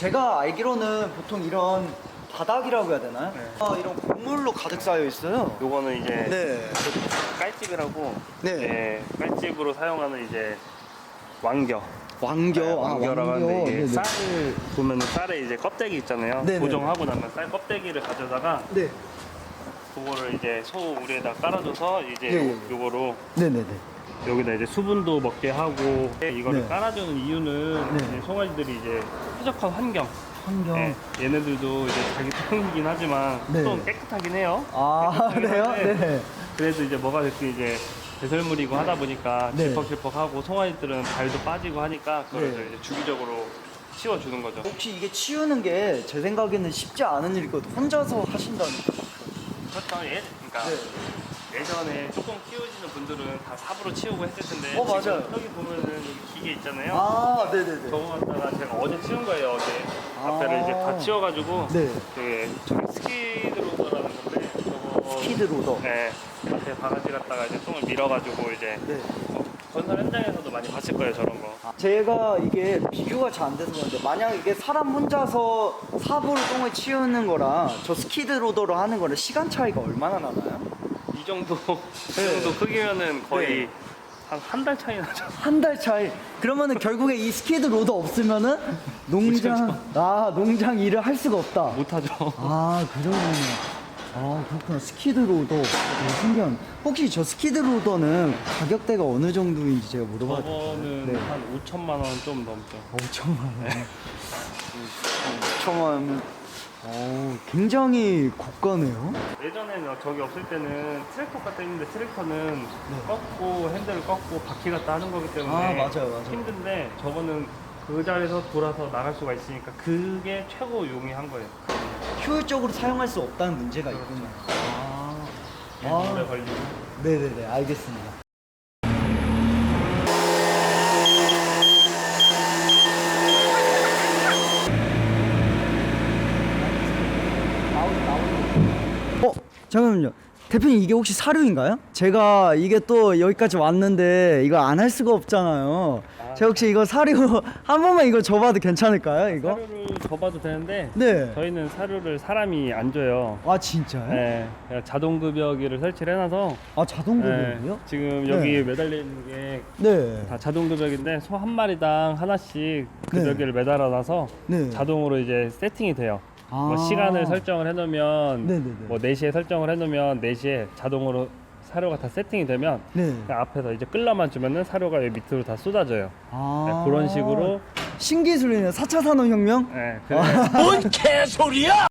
제가 알기로는 보통 이런 바닥이라고 해야 되나요? 네. 아, 이런 곡물로 가득 쌓여 있어요. 요거는 이제 네. 깔집이라고 네. 예, 깔집으로 사용하는 이제 왕겨. 왕겨, 네, 아, 왕겨라고 왕겨. 하는데 이게 네네. 쌀을 보면은 쌀에 이제 껍데기 있잖아요. 네네. 고정하고 나면 쌀 껍데기를 가져다가 네. 그거를 이제 소 우리에다 깔아줘서 이제 예, 예. 요거로 네네네. 여기다 이제 수분도 먹게 하고 이거를 네. 깔아주는 이유는 네. 이제 송아지들이 이제 쾌적한 환경. 환경. 예, 얘네들도 이제 자기 똥이긴 하지만 네. 똥 깨끗하긴 해요. 아, 깨끗하긴 그래요? 한데 네. 그래도 이제 뭐가 됐든 이제 배설물이고 하다 보니까 네. 질퍽질퍽하고 송아지들은 발도 빠지고 하니까 그걸 네. 이제 주기적으로 치워주는 거죠. 혹시 이게 치우는 게 제 생각에는 쉽지 않은 일이거든요. 혼자서 하신다는 거. 그렇죠. 예, 그러니까 네. 예전에 조금 키우시는 분들은 다 삽으로 치우고 했을 텐데 어, 맞아요. 지금 여기 보면은 여기 기계 있잖아요. 아, 네네네. 저거 갖다가 제가 어제 치운 거예요. 어제 아. 앞에를 이제 다 치워가지고 네. 그 저기 스키드로더라는 건데 저거 스키드 로더. 네 앞에 바가지 갖다가 이제 똥을 밀어가지고 이제 네. 건설 현장에서도 많이 봤을 거예요 저런 거. 제가 이게 비교가 잘 안 돼서 그런데 만약 이게 사람 혼자서 삽으로 똥을 치우는 거랑 저 스키드 로더로 하는 거랑 시간 차이가 얼마나 나나요? 이 정도 이 네. 정도 크기면은 거의 네. 한한 달 차이 나죠. 한 달 차이. 그러면은 결국에 이 스키드 로더 없으면은 농장 아 농장 일을 할 수가 없다. 못 하죠. 아, 그 정도면. 아, 그렇구나. 스키드 로더. 되게 신기한. 혹시 저 스키드 로더는 가격대가 어느 정도인지 제가 물어봐도 될까요? 저거는 네. 한 5천만 원 좀 넘죠. 5천만 원. 5천만 원이면, 어, 굉장히 고가네요. 예전에는 저기 없을 때는 트랙터 갖다 있는데 트랙터는 네. 꺾고 핸들을 꺾고 바퀴 갖다 하는 거기 때문에 아, 맞아요, 맞아요. 힘든데 저거는 그 자리에서 돌아서 나갈 수가 있으니까 그게 최고 용이한 거예요. 효율적으로 사용할 수 없다는 문제가 있군요. 아, 일 오래 걸리고. 네네네, 알겠습니다. 어, 잠깐만요. 대표님 이게 혹시 사료인가요? 제가 이게 또 여기까지 왔는데 이거 안 할 수가 없잖아요. 아. 제가 혹시 이거 사료 한 번만 이거 줘봐도 괜찮을까요? 이거? 사료를 줘봐도 되는데 네. 저희는 사료를 사람이 안 줘요. 아 진짜요? 네, 그냥 자동 급여기를 설치를 해놔서 아 자동 네, 급여요? 지금 네. 여기 매달려 있는 게 네. 다 자동 급여기인데 소 한 마리당 하나씩 네. 급여기를 매달아놔서 네. 자동으로 이제 세팅이 돼요. 뭐 아. 시간을 설정을 해놓으면 네네네. 뭐 4시에 설정을 해놓으면 4시에 자동으로 사료가 다 세팅이 되면 네. 그냥 앞에서 이제 끌러만 주면은 사료가 여기 밑으로 다 쏟아져요. 아. 네, 그런 식으로 신기술이네. 4차 산업혁명? 네, 그래, 뭔 개소리야!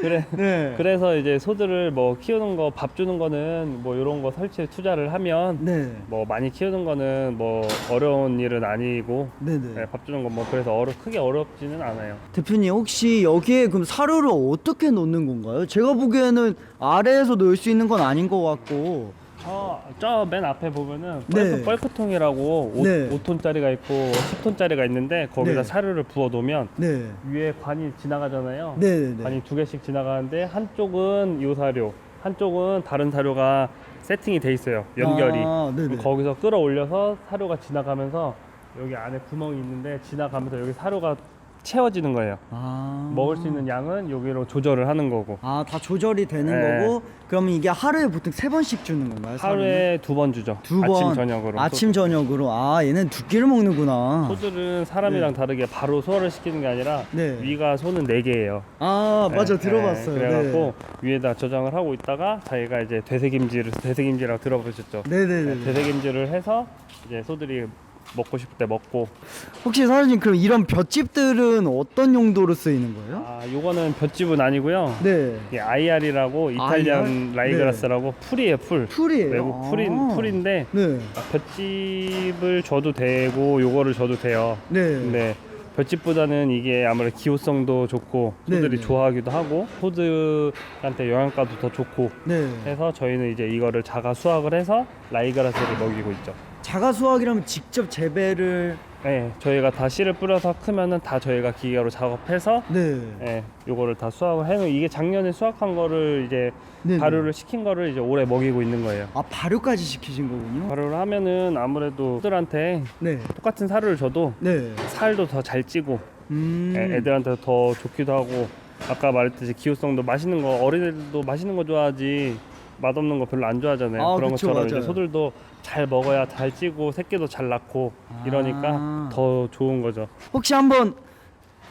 그래 네. 그래서 이제 소들을 뭐 키우는 거 밥 주는 거는 뭐 이런 거 설치에 투자를 하면 네. 뭐 많이 키우는 거는 뭐 어려운 일은 아니고 네네. 네, 밥 주는 건 뭐 그래서 어려 크게 어렵지는 않아요. 대표님 혹시 여기에 그럼 사료를 어떻게 넣는 건가요? 제가 보기에는 아래에서 넣을 수 있는 건 아닌 것 같고. 저저 맨 앞에 보면은 네. 뻘크, 통이라고 네. 5, 톤짜리가 있고 10톤짜리가 있는데 거기다 네. 사료를 부어 놓으면 네. 위에 관이 지나가잖아요. 네 네 네. 관이 두 개씩 지나가는데 한쪽은 요 사료, 한쪽은 다른 사료가 세팅이 돼 있어요. 연결이. 아, 네 네. 그럼 거기서 끌어올려서 사료가 지나가면서 여기 안에 구멍이 있는데 지나가면서 여기 사료가 채워지는 거예요. 아. 먹을 수 있는 양은 여기로 조절을 하는 거고. 아, 다 조절이 되는 네. 거고. 그러면 이게 하루에 보통 세 번씩 주는 건가요? 하루에 두 번 주죠. 두 번. 아침 저녁으로. 아침 저녁으로. 아, 얘는 두 끼를 먹는구나. 소들은 사람이랑 네. 다르게 바로 소화를 시키는 게 아니라 네. 위가 소는 네 개예요. 아, 맞아. 네, 들어봤어요. 네, 그래갖고 위에다 저장을 하고 있다가 자기가 이제 되새김질을 되새김질이라고 들어보셨죠? 네. 네 네 네. 되새김질을 해서 이제 소들이 먹고 싶을 때 먹고 혹시 사장님 그럼 이런 볏집들은 어떤 용도로 쓰이는 거예요? 아 요거는 볏집은 아니고요. 네. 이게 IR이라고 이탈리안 IR? 라이그라스라고 풀이에요 풀. 풀이에요. 외국 풀인 아. 풀인데 네. 볏집을 줘도 되고 요거를 줘도 돼요. 네. 근데 볏집보다는 이게 아무래도 기호성도 좋고 소들이 네네. 좋아하기도 하고 소들한테 영양가도 더 좋고 네. 해서 저희는 이제 이거를 자가 수확을 해서 라이그라스를 먹이고 있죠. 자가 수확이라면 직접 재배를 네, 저희가 다 씨를 뿌려서 크면은 다 저희가 기계로 작업해서 네. 예, 요거를 다 수확을 해놓 이게 작년에 수확한 거를 이제 네네. 발효를 시킨 거를 이제 올해 먹이고 있는 거예요. 아 발효까지 시키신 거군요. 발효를 하면은 아무래도 소들한테 네. 똑같은 사료를 줘도 네. 살도 더 잘 찌고 음. 애- 애들한테 더 좋기도 하고 아까 말했듯이 기호성도 맛있는 거 어린애들도 맛있는 거 좋아하지 맛없는 거 별로 안 좋아하잖아요. 아, 그런 그쵸, 것처럼 이제 맞아요. 소들도 잘 먹어야 잘 찌고 새끼도 잘 낳고 이러니까 아. 더 좋은 거죠. 혹시 한번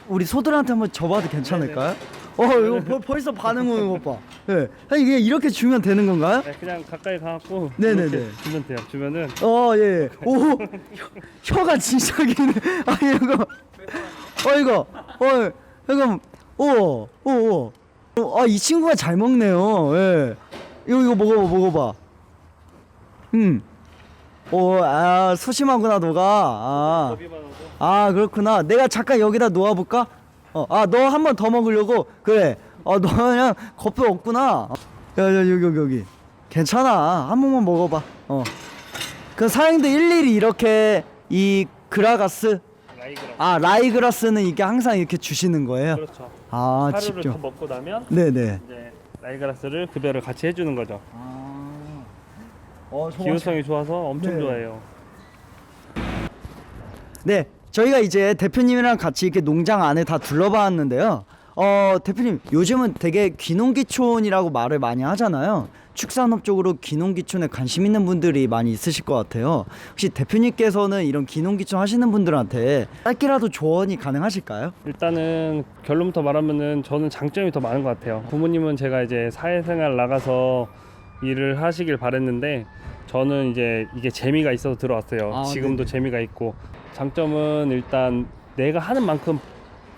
우리 소들한테 한번 줘봐도 괜찮을까요? 어 이거 벌, 벌써 반응 오는 것 봐. 예. 아니 이게 이렇게 주면 되는 건가요? 네, 그냥 가까이 가갖고 네네네. 이렇게 주면 돼요. 주면은 어 예. 오 혀, 혀가 진짜 기네. 아니 이거 어 이거 어 이거 오 오오 아이 친구가 잘 먹네요. 예. 이거 이거 먹어봐 먹어봐. 음. 오 아 소심하구나 너가. 아. 겁이 많아서 아 그렇구나 내가 잠깐 여기다 놓아볼까? 어 아 너 한 번 더 먹으려고 그래 어 너 그냥 겁도 없구나 야 야 여기 여기 여기 괜찮아 한 번만 먹어봐 어 그 사장님도 일일이 이렇게 이 그라가스 라이그라. 아 라이그라스는 이게 항상 이렇게 주시는 거예요 그렇죠. 아 사료를 직접 더 먹고 나면 네네 이제 라이그라스를 급여를 같이 해주는 거죠. 어, 기호성이 좋아서 엄청 네. 좋아해요. 네, 저희가 이제 대표님이랑 같이 이렇게 농장 안에 다 둘러봤는데요. 어, 대표님, 요즘은 되게 귀농귀촌이라고 말을 많이 하잖아요. 축산업 쪽으로 귀농귀촌에 관심 있는 분들이 많이 있으실 것 같아요. 혹시 대표님께서는 이런 귀농귀촌 하시는 분들한테 짧게라도 조언이 가능하실까요? 일단은 결론부터 말하면은 저는 장점이 더 많은 것 같아요. 부모님은 제가 이제 사회생활 나가서 일을 하시길 바랬는데 저는 이제 이게 재미가 있어서 들어왔어요. 아, 지금도. 재미가 있고 장점은 일단 내가 하는 만큼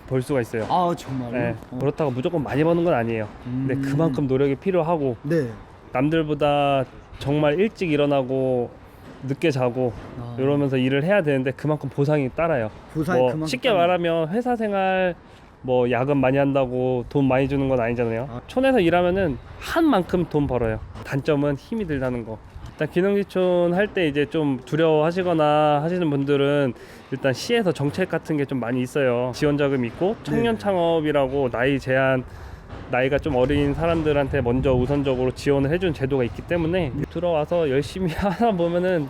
벌 수가 있어요. 아, 정말요? 네, 어. 그렇다고 무조건 많이 버는 건 아니에요. 근데 음. 그만큼 노력이 필요하고 네. 남들보다 정말 일찍 일어나고 늦게 자고 아. 이러면서 일을 해야 되는데 그만큼 보상이 따라요. 보상이 뭐 그만큼 쉽게 말하면 회사 생활 뭐 야근 많이 한다고 돈 많이 주는 건 아니잖아요. 아. 촌에서 일하면은 한 만큼 돈 벌어요. 단점은 힘이 들다는 거. 일단 기농기촌 할 때 이제 좀 두려워하시거나 하시는 분들은 일단 시에서 정책 같은 게 좀 많이 있어요. 지원 자금 있고 청년 네. 창업이라고 나이 제한 나이가 좀 어린 사람들한테 먼저 우선적으로 지원을 해주는 제도가 있기 때문에 들어와서 열심히 하다 보면은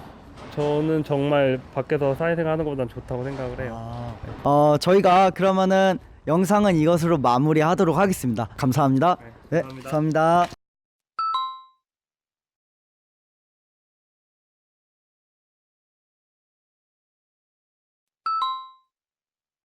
저는 정말 밖에서 사회생활 하는 것보단 좋다고 생각을 해요. 아. 어, 저희가 그러면은 영상은 이것으로 마무리하도록 하겠습니다. 감사합니다. 네, 네, 감사합니다. 감사합니다.